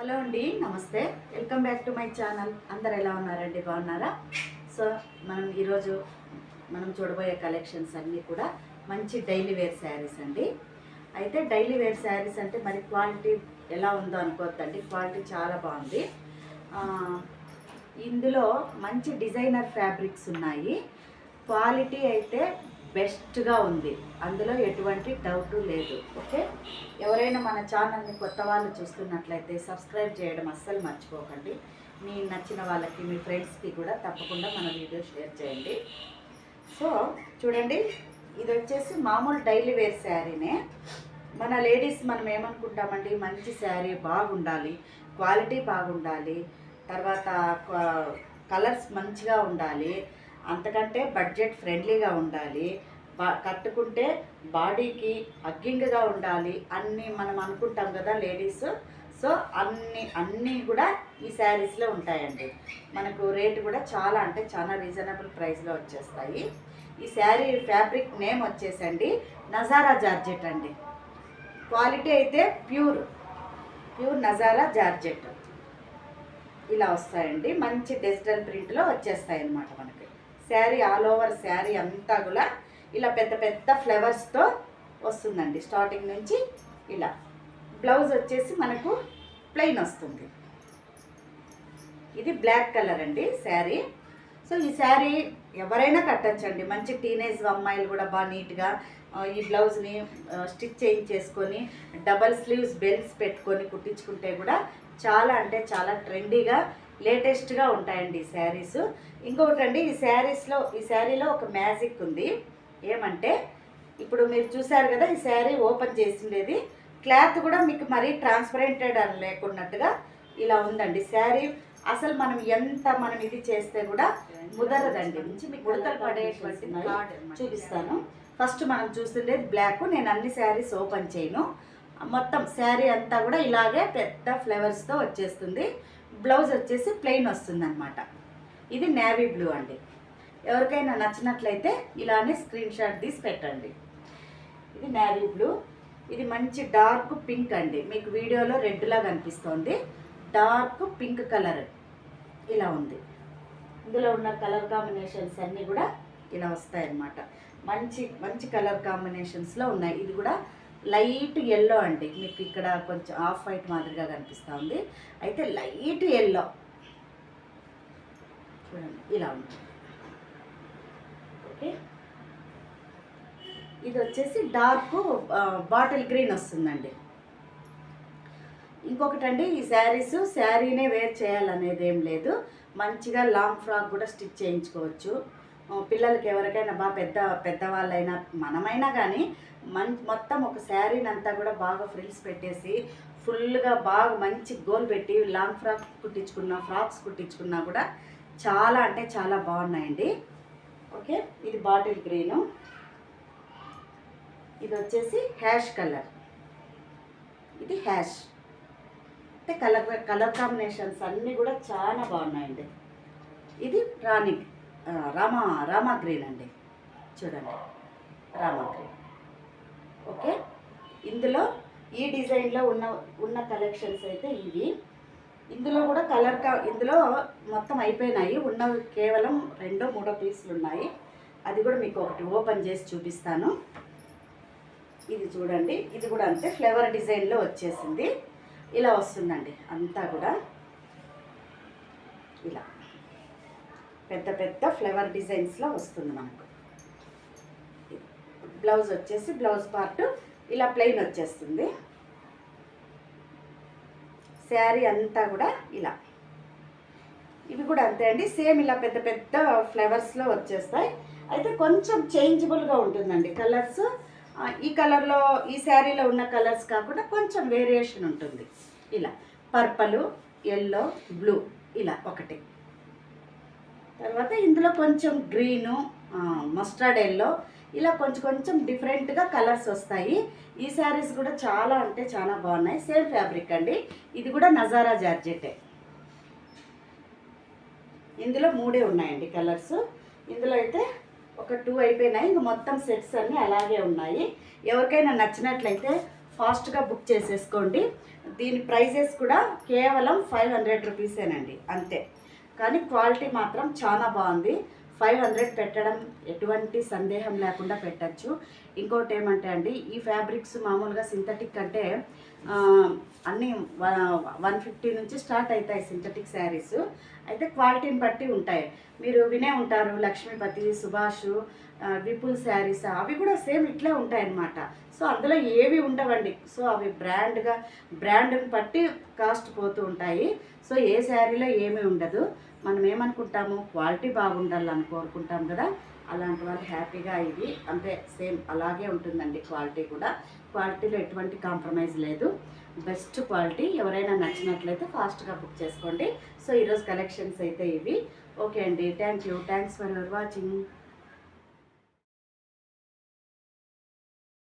Hello అండి namaste. Welcome back to my channel అందరు ఎలా ఉన్నారండి? బాగున్నారా? సో మనం ఈరోజు మనం చూడబోయే కలెక్షన్స్ అన్నీ కూడా మంచి డైలీ వేర్ శారీస్ అండి. అయితే డైలీ వేర్ శారీస్ అంటే మరి క్వాలిటీ ఎలా ఉందో అనుకోవద్దండి. క్వాలిటీ చాలా బాగుంది. ఇందులో మంచి డిజైనర్ ఫ్యాబ్రిక్స్ ఉన్నాయి. క్వాలిటీ అయితే బెస్ట్గా ఉంది. అందులో ఎటువంటి డౌట్ లేదు. ఓకే? ఎవరైనా మన ఛానల్ని కొత్త వాళ్ళు చూస్తున్నట్లయితే సబ్స్క్రైబ్ చేయడం అస్సలు మర్చిపోకండి. మీ నచ్చిన వాళ్ళకి మీ ఫ్రెండ్స్కి కూడా తప్పకుండా మన వీడియో షేర్ చేయండి. సో చూడండి ఇది వచ్చేసి మామూలు డైలీ వేర్ శారీనే. మన లేడీస్ మనం ఏమనుకుంటామండి? మంచి శారీ బాగుండాలి క్వాలిటీ బాగుండాలి తర్వాత కలర్స్ మంచిగా ఉండాలి అంతకంటే బడ్జెట్ ఫ్రెండ్లీగా ఉండాలి బా కట్టుకుంటే బాడీకి అగ్గింగ్గా ఉండాలి అన్నీ మనం అనుకుంటాం కదా లేడీస్. సో అన్ని అన్నీ కూడా ఈ శారీస్లో ఉంటాయండి. మనకు రేటు కూడా చాలా అంటే చాలా రీజనబుల్ ప్రైస్లో వచ్చేస్తాయి. ఈ శారీ ఫ్యాబ్రిక్ నేమ్ వచ్చేసండి నజారా జార్జెట్ అండి. క్వాలిటీ అయితే ప్యూర్ ప్యూర్ నజారా జార్జెట్. ఇలా వస్తాయండి. మంచి డిజిటల్ ప్రింట్లో వచ్చేస్తాయి అన్నమాట మనకి. శారీ ఆల్ ఓవర్ శారీ అంతా కూడా ఇలా పెద్ద పెద్ద ఫ్లవర్స్తో వస్తుందండి. స్టార్టింగ్ నుంచి ఇలా. బ్లౌజ్ వచ్చేసి మనకు ప్లెయిన్ వస్తుంది. ఇది బ్లాక్ కలర్ అండి శారీ. సో ఈ శారీ ఎవరైనా కట్టచ్చండి. మంచి టీనేజ్ అమ్మాయిలు కూడా బాగా నీట్గా ఈ బ్లౌజ్ని స్టిచ్ చేయించేసుకొని డబల్ స్లీవ్స్ బెల్ట్స్ పెట్టుకొని కుట్టించుకుంటే కూడా చాలా అంటే చాలా ట్రెండీగా లేటెస్ట్గా ఉంటాయండి ఈ శారీస్. ఇంకొకటి అండి ఈ శారీస్లో ఈ శారీలో ఒక మ్యాజిక్ ఉంది. ఏమంటే ఇప్పుడు మీరు చూసారు కదా ఈ శారీ ఓపెన్ చేసిండేది. క్లాత్ కూడా మీకు మరీ ట్రాన్స్పరెంటెడ్ అని లేకున్నట్టుగా ఇలా ఉందండి. శారీ అసలు మనం ఎంత మనం ఇది చేస్తే కూడా ముదరదండి. ముడతలు పడేటువంటి చూపిస్తాను. ఫస్ట్ మనం చూస్తుండేది బ్లాక్. నేను అన్ని శారీస్ ఓపెన్ చేయను. మొత్తం శారీ అంతా కూడా ఇలాగే పెద్ద ఫ్లవర్స్తో వచ్చేస్తుంది. బ్లౌజ్ వచ్చేసి ప్లెయిన్ వస్తుందన్నమాట. ఇది నేవీ బ్లూ అండి. ఎవరికైనా నచ్చినట్లయితే ఇలానే స్క్రీన్ షాట్ తీసి పెట్టండి. ఇది నేవీ బ్లూ. ఇది మంచి డార్క్ పింక్ అండి. మీకు వీడియోలో రెడ్లా కనిపిస్తోంది డార్క్ పింక్ కలర్ ఇలా ఉంది. ఇందులో ఉన్న కలర్ కాంబినేషన్స్ అన్నీ కూడా ఇలా వస్తాయన్నమాట. మంచి మంచి కలర్ కాంబినేషన్స్లో ఉన్నాయి. ఇది కూడా లైట్ ఎల్లో అండి. మీకు ఇక్కడ కొంచెం ఆఫ్ వైట్ మాదిరిగా కనిపిస్తూ ఉంది. అయితే లైట్ ఎల్లో చూడండి ఇలా ఉంది ఓకే. ఇది వచ్చేసి డార్క్ బాటిల్ గ్రీన్ వస్తుందండి. ఇంకొకటి అండి ఈ శారీస్ శారీనే వేర్ చేయాలనేది ఏం లేదు. మంచిగా లాంగ్ ఫ్రాక్ కూడా స్టిచ్ చేయించుకోవచ్చు. పిల్లలకి ఎవరికైనా బాగా పెద్ద పెద్దవాళ్ళైనా మనమైనా కానీ మన్ మొత్తం ఒక శారీని అంతా కూడా బాగా ఫ్రిల్స్ పెట్టేసి ఫుల్గా బాగా మంచి గోల్ పెట్టి లాంగ్ ఫ్రాక్ కుట్టించుకున్నా ఫ్రాక్స్ కుట్టించుకున్నా కూడా చాలా అంటే చాలా బాగున్నాయండి. ఓకే ఇది బాటిల్ గ్రీను. ఇది వచ్చేసి హ్యాష్ కలర్. ఇది హ్యాష్. అంటే కలర్ కలర్ కాంబినేషన్స్ అన్నీ కూడా చాలా బాగున్నాయండి. ఇది రాణిక్. రామా రామా గ్రీన్ అండి. చూడండి. రామా గ్రీన్. ఓకే? ఇందులో ఈ డిజైన్లో ఉన్న ఉన్న కలెక్షన్స్ అయితే ఇవి. ఇందులో కూడా కలర్ కా ఇందులో మొత్తం అయిపోయినాయి. ఉన్న కేవలం రెండో మూడో పీసులు ఉన్నాయి. అది కూడా మీకు ఒకటి ఓపెన్ చేసి చూపిస్తాను. ఇది చూడండి. ఇది కూడా అంతే ఫ్లేవర్ డిజైన్లో వచ్చేసింది. ఇలా వస్తుందండి అంతా కూడా. ఇలా. పెద్ద పెద్ద ఫ్లేవర్ డిజైన్స్లో వస్తుంది మనకు. బ్లౌజ్ వచ్చేసి బ్లౌజ్ పార్ట్ ఇలా ప్లెయిన్ వచ్చేస్తుంది. శారీ అంతా కూడా ఇలా. ఇవి కూడా అంతే అండి. సేమ్ ఇలా పెద్ద పెద్ద ఫ్లవర్స్లో వచ్చేస్తాయి. అయితే కొంచెం చేంజబుల్గా ఉంటుందండి కలర్స్ ఈ కలర్లో ఈ శారీలో ఉన్న కలర్స్ కాకుండా కొంచెం వేరియేషన్ ఉంటుంది. ఇలా. పర్పలు ఎల్లో బ్లూ ఇలా ఒకటి. తర్వాత ఇందులో కొంచెం గ్రీను మస్టర్డ్ ఎల్లో ఇలా కొంచెం కొంచెం డిఫరెంట్గా కలర్స్ వస్తాయి. ఈ శారీస్ కూడా చాలా అంటే చాలా బాగున్నాయి. సేమ్ ఫ్యాబ్రిక్ అండి. ఇది కూడా నజారా జార్జెటే. ఇందులో మూడే ఉన్నాయండి కలర్స్. ఇందులో అయితే ఒక టూ అయిపోయినాయి. ఇంక మొత్తం సెట్స్ అన్నీ అలాగే ఉన్నాయి. ఎవరికైనా నచ్చినట్లయితే ఫాస్ట్గా బుక్ చేసేసుకోండి. దీని ప్రైజెస్ కూడా కేవలం ఫైవ్ హండ్రెడ్ రూపీసేనండి. అంతే. కానీ క్వాలిటీ మాత్రం చాలా బాగుంది. ఫైవ్ హండ్రెడ్ పెట్టడం ఎటువంటి సందేహం లేకుండా పెట్టచ్చు. ఇంకోటి ఏమంటే అండి ఈ ఫ్యాబ్రిక్స్ మామూలుగా సింథటిక్ అంటే అన్నీ వన్ ఫిఫ్టీ నుంచి స్టార్ట్ అవుతాయి సింథటిక్ శారీస్. అయితే క్వాలిటీని బట్టి ఉంటాయి. మీరు వినే ఉంటారు లక్ష్మీపతి సుభాష్ విపుల్ శారీస్ అవి కూడా సేమ్ ఇట్లే ఉంటాయి అన్నమాట సో అందులో ఏవి ఉండవండి. సో అవి బ్రాండ్గా బ్రాండ్ని బట్టి కాస్ట్ పోతూ ఉంటాయి. సో ఏ శారీలో ఏమీ ఉండదు. మనం ఏమనుకుంటాము క్వాలిటీ బాగుండాలని కోరుకుంటాం కదా. అలాంటి వాళ్ళు హ్యాపీగా ఇది అంటే సేమ్ అలాగే ఉంటుందండి క్వాలిటీ కూడా. క్వాలిటీలో ఎటువంటి కాంప్రమైజ్ లేదు. బెస్ట్ క్వాలిటీ ఎవరైనా నచ్చినట్లయితే ఫాస్ట్గా బుక్ చేసుకోండి. సో ఈరోజు కలెక్షన్స్ అయితే ఇవి. ఓకే అండి. Thank you. Thanks for your watching.